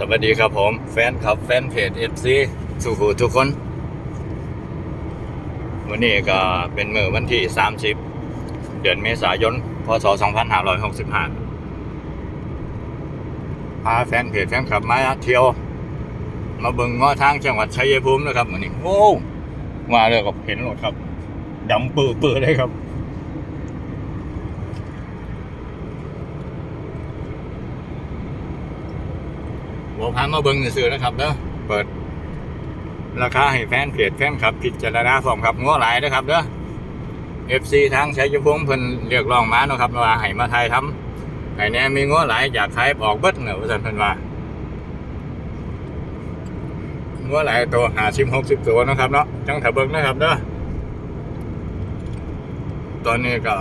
สวัสดีครับผม แฟนคลับแฟนเพจ FC สุขุทุกคน วันนี้ก็เป็นมือวันที่ 30 เดือนเมษายน พศ 2565 พาแฟนเพจแฟนคลับมาเที่ยว มาเบิ่งงาะทางจังหวัดชัยภูมินะครับวันนี้ โอ้ มาเลยก็เห็นรถครับดำปื้อปื้อเลยครับ บอกพามาเบิ้งซื้อนะครับเด้อเปิด ราคาให้แฟนเพจแฟนคลับพิดจารณาพร้อมครับงัวหลายนะครับเด้อ FC ทางชัยภูมิเพิ่นเรียกร้องมาเนาะครับว่าให้มาถ่ายทำให้แน่มีงัวหลายอยากขายออกเบิดเนาะว่าซั่นเพิ่นว่างัวหลายตัว50 60ตัวนะครับเนาะจังถ้าเบิ่งนะครับเด้อตอนนี้ก็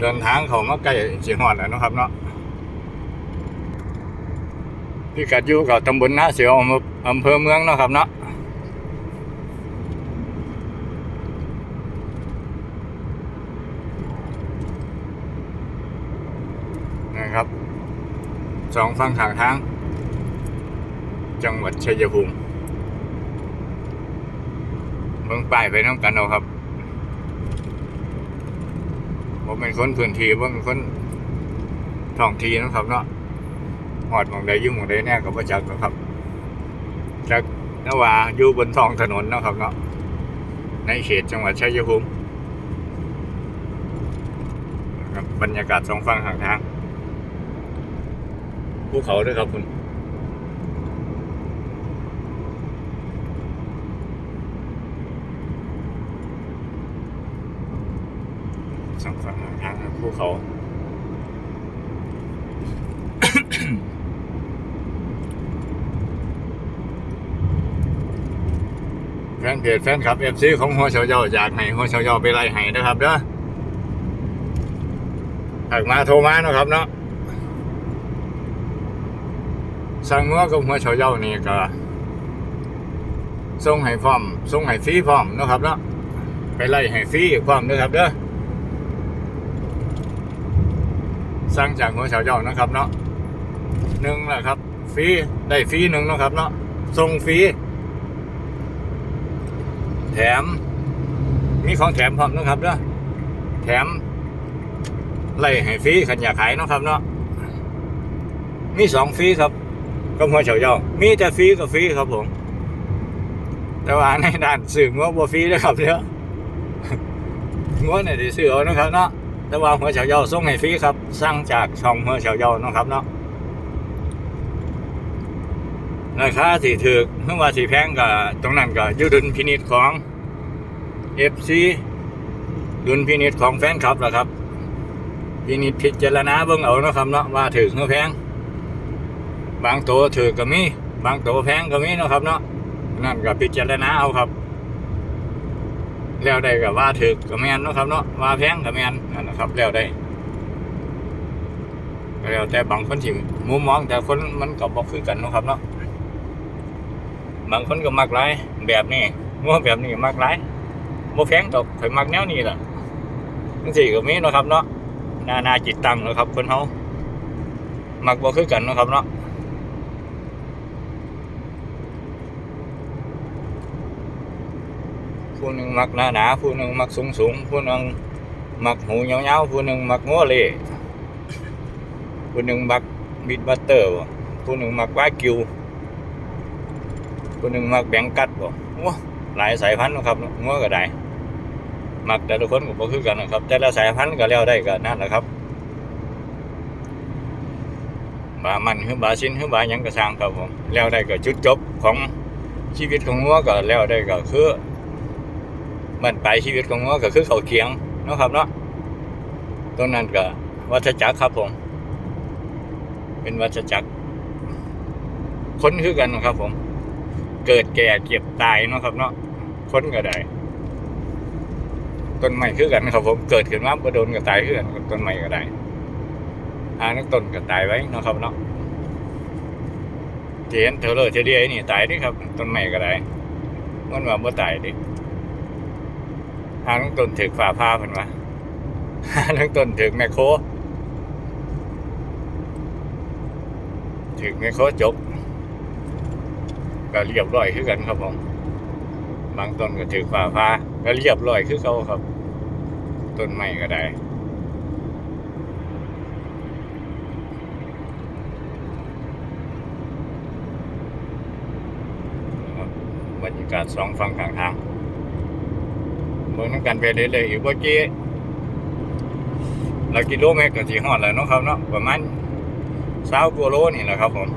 เดินทางเขามาใกล้สิฮอดแล้วนะครับเนาะ พี่กัดอยู่กับตำบลนาเสียวอำเภอเมืองนะครับเนาะนะครับสองฝั่งทางทาง จังหวัดชัยภูมิเมืองป้ายไปน้ำกันเอาครับผมเป็นคนพื้นที่ผมเป็นคนท้องที่นะครับเนาะ หอดมองใดอยุ่งมองใดแน่กับประจักษ์นะครับจากนว่าอยู่บนท้องถนนนะครับเนาะในเขตจังหวัดชัยภูมิครับบรรยากาศสองฝั่งทางทางภูเขาด้วยครับคุณสองฝั่งทางทางภูเขา แฟนเพจแฟนคลับเอฟซีของหัวเฉาเยาอยากให้หัวเฉาเยาไปไล่ให้นะครับเด้อหากมาโทรมาเนาะครับเนาะสั่งงัวกับหัวเฉาเยานี่ก็ส่งให้พร้อมส่งให้ฟรีพร้อมนะครับเนาะไปไล่ให้ฟรีพร้อมนะครับเด้อสั่งจากหัวเฉาเยานะครับเนาะหนึ่งแหละครับฟรีได้ฟรีหนึ่งนะครับเนาะส่งฟรี แถม มีของแถมพร้อมนะครับเนาะแถมไล่ให้ฟรีขันอยากขายนะครับเนาะมีสองฟรีครับก็หัวเฉาเย่ามีแต่ฟรีกับฟรีครับผม แต่ว่าในด้านสื่องัวบ่ฟรีนะครับเนาะงัวเนี่ยด้ซื้อเอานะครับเนาะแต่ว่าหัวเฉาเย่าส่งให้ฟรีครับสร้างจากช่องหัวเฉาเย่าเนาะครับเนาะ ราคาสีถือเมื่อว่าสีแพงก็ตรงนั้นก็อยุดุลพินิจของ FC ดุลพินิจของแฟนคลับแหละครับ พินิจพิจารณาเบิ่งเอานะครับเนาะว่าถือเมื่อแพง บางตัวถือก็มี บางตัวแพงก็มีนะครับเนาะนั่นก็พิจารณาเอาครับ แล้วได้ก็ว่าถือก็แมนนะครับเนาะว่าแพงก็แมนนั่นนะครับ แล้วได้แล้วแต่บางคนสิมุมมองแต่คนมันก็บ่คือกันนะครับเนาะ บางคนก็มักหลายแบบนี้งัวแบบนี้มักหลายบ่แพงดอกข่อยมักแนวนี้ล่ะจังซี่ก็มีเนาะครับเนาะนานาจิตตังเนาะครับคนเฮามักบ่คือกันเนาะครับเนาะผู้หนึ่งมักหนาหนาผู้หนึ่งมักสูงสูงผู้หนึ่งมักหูยาวๆผู้หนึ่งมักงัวเล่ผู้หนึ่งมักบิดบัตเตอร์ผู้หนึ่งมักวากิว คนหนึ่งมักแบงกัดบ่โอ้หลายสายพันธุ์นะครับงัวก็ได้มักแต่ละคนก็บ่คือกันนะครับ แต่ละสายพันธุ์ก็แล้วได้ก็นั่นแหละครับบามันคือบาชินคือบาหยังก็สร้างครับผมแล้วได้ก็จุดจบของชีวิตของงัวก็แล้วได้ก็คือมันไปชีวิตของงัวก็คือเขาเคียงนะครับเนาะตรงนั้นก็วัฏจักรครับผม เป็นวัฏจักรคนคือกันนะครับผม เกิดแก่เจ็บตายเนาะครับเนาะคนก็ได้ต้นไม้คือกันครับผมเกิดขึ้นมาบ่โดนก็ตายคือกันกับต้นไม้ก็ได้อานักต้นก็ตายไว้เนาะครับเนาะเห็นเธอเลยเธอเดียนี่ตายดิครับต้นไม้ก็ได้มันว่าบ่ตายดิหานักต้นถึกฝ่าผ้าเพิ่นว่าหานักต้นถึกแมคโครถึงไม่โคจก ก็เรียบร้อยคือกันครับผมบางต้นก็ถือฝ่าฟ้าก็เรียบร้อยคือเขาครับ ต้นไม้ก็ได้บรรยากาศสองฝั่งข้างทางเมืองน้ำกันไปเรื่อยๆอีกเมื่อกี้หลักกิโลเมตรก็สีหอแล้วเนาะครับเนาะประมาณสาวกิโลนี่แหละครับผม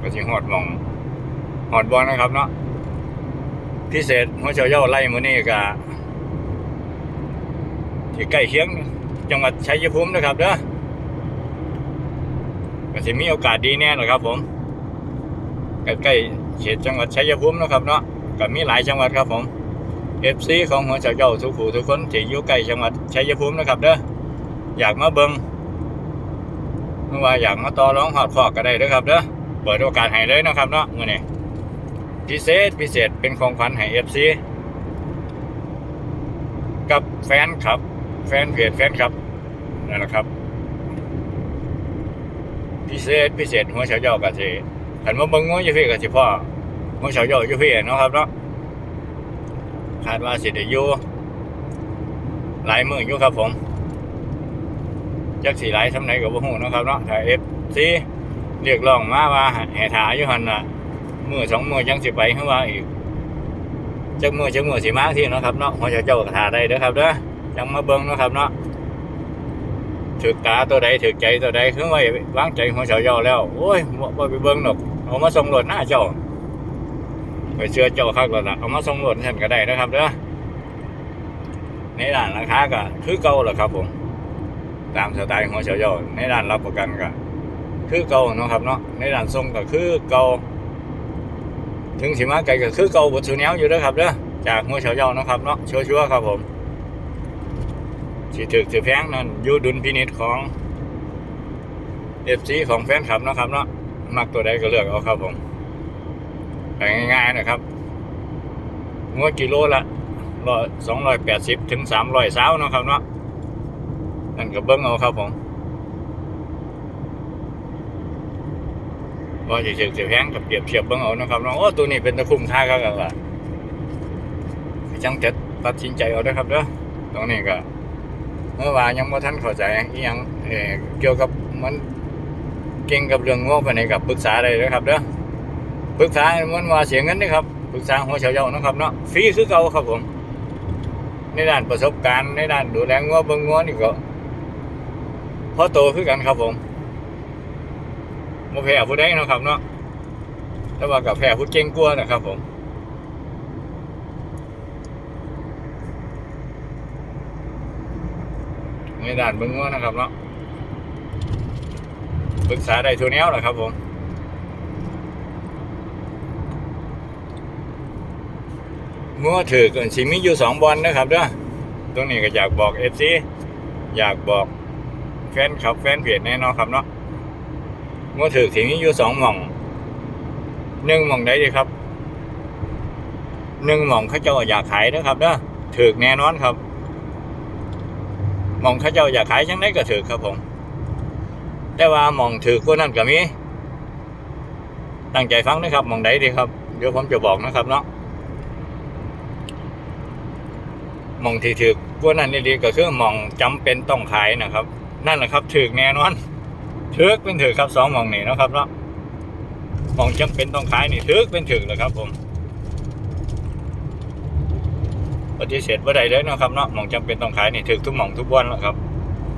ก็สีหอดมองหอดบอลนะครับเนาะพิเศษหัวเจ้าเย่าไล่มือนี่กะที่ใกล้เคียงจังหวัดชัยภูมินะครับเด้อก็สิมีโอกาสดีแน่เลยครับผมใกล้ๆเขตจังหวัดชัยภูมินะครับเนาะก็มีหลายจังหวัดครับผม FC ของหัวเจ้าเจ้าทุกผู้ทุกคนที่อยู่ใกล้จังหวัดชัยภูมินะครับเด้ออยากมาเบิงเมื่อว่าอยากมาต่อร้องหอดคอกก็ได้เด้อครับเด้อ เปิดโอกาสให้เลยนะครับเนาะมื้อนี้พิเศษพิเศษเป็นของขวัญให้ FC กับแฟนครับ แฟนเพจแฟนครับนั่นแหละครับ พิเศษพิเศษหัวเจ้าเจ้าก็สิขันมาเบิ่งง้ออยู่พี่กับสิพ่อง้อเฉาโยอยู่พี่เนาะครับเนาะคาดว่าสิได้อยู่หลายมืออยู่ครับผมจักสีหลายทำไหนกับบ่ฮู้เนะครับเนาะถ้าเอฟซี เรียกร้องมาว่าให้ถ่าอยู่หันน่ะมือสองมือจังสิไปคือว่าอีกจักมือจักมือสิมาที่เนาะครับเนาะหัวเฉาเจ้าก็ถ่าได้เด้อครับเด้อจังมาเบิ่งเนาะครับเนาะถึกตาตัวใดถึกใจตัวใดคือว่าวางใจหัวเฉาเจ้าแล้วโอ้ยบ่บ่ไปเบิ่งดอกเอามาส่งรถหน้าเจ้าไปเชื่อเจ้าคักแล้วล่ะเอามาส่งรถฉันก็ได้นะครับเด้อในร้านราคาก็คือเก่าแหละครับผม ตามสไตล์ของเฉาเจ้าในร้านรับประกันก็ คือเก่าเนาะครับเนาะในร้านส่งก็คือเก่าถึงสิมาไกลก็คือเก่าบทสุแนวอยู่ด้อครับเด้อจากหัวเฉาเจ้าเนาะครับเนาะชัวร์ๆครับผมสิถึกสิแพงนั่นยูดุลพินิจของเอฟซีของแฟนคลับเนาะครับเนาะมักตัวใดก็เลือกเอาครับผมแต่ง่ายๆนะครับงวดกิโลละร้อยสองร้อยแปดสิบถึงสามร้อยสาวนาะครับเนาะนั่นก็เบิ้งเอาครับผม ว่าจะเสียเสียแพงกับเปรียบเทียบเบิ้งเอานะครับเนาะโอ้ตัวนี้เป็นตะคุ้มค่าครับล่ะจังจะตัดสินใจเอาเด้ครับเด้อตรงนี้ก็เมื่อวานยังบ่ทันเข้าใจอีหยังเออเกี่ยวกับมันเก่งกับเรื่องงบไปไหนกับปรึกษาได้เลยครับเด้อปรึกษามันว่าเสียเงินนี่ครับปรึกษาหัวเฉาเยานะครับเนาะฟรีคือเก่าครับผมในด้านประสบการณ์ในด้านดูแลงัวเบิ่งงัวนี่ก็พอโตคือกันครับผม โมแพ้ผู้ใดเนะครับเนาะแต่ว่ากับแพ้ผู้เก่งกลัวนะครับผมในด้านเบิ่งงัวนะครับเนาะปรึกษาได้ทุกแนวแหละครับผมงัวถือกันสิมีอยู่สองบอลนะครับเด้อตรงนี้ก็อยากบอกเอฟซีอยากบอกแฟนคลับแฟนเพจแน่นอนครับเนาะ งัวถือสิมีอยู่สองหม่องหนึ่งหม่องใดดีครับหนึ่งหม่องเขาเจ้าอยากขายนะครับเด้อถือแน่นอนครับหม่องเขาเจ้าอยากขายจังไดก็ถือครับผมแต่ว่าหมองถือคนนั้นก็มีตั้งใจฟังนะครับหมองใดดีครับ เดี๋ยวผมจะบอกนะครับเนาะหมองที่ถือคนนั้นนี่ดีก็คือหมองจำเป็นต้องขายนะครับ นั่นแหละครับถือแน่นอน ถึกเป็นถือครับสองมองนี่นะครับเนาะมองจำเป็นต้องขายนี่ถึกเป็นถือเลยครับผมปฏิเสธว่าใดเลยนะครับเนาะมองจำเป็นต้องขายนี่ถือทุกมองทุกวันแล้วครับ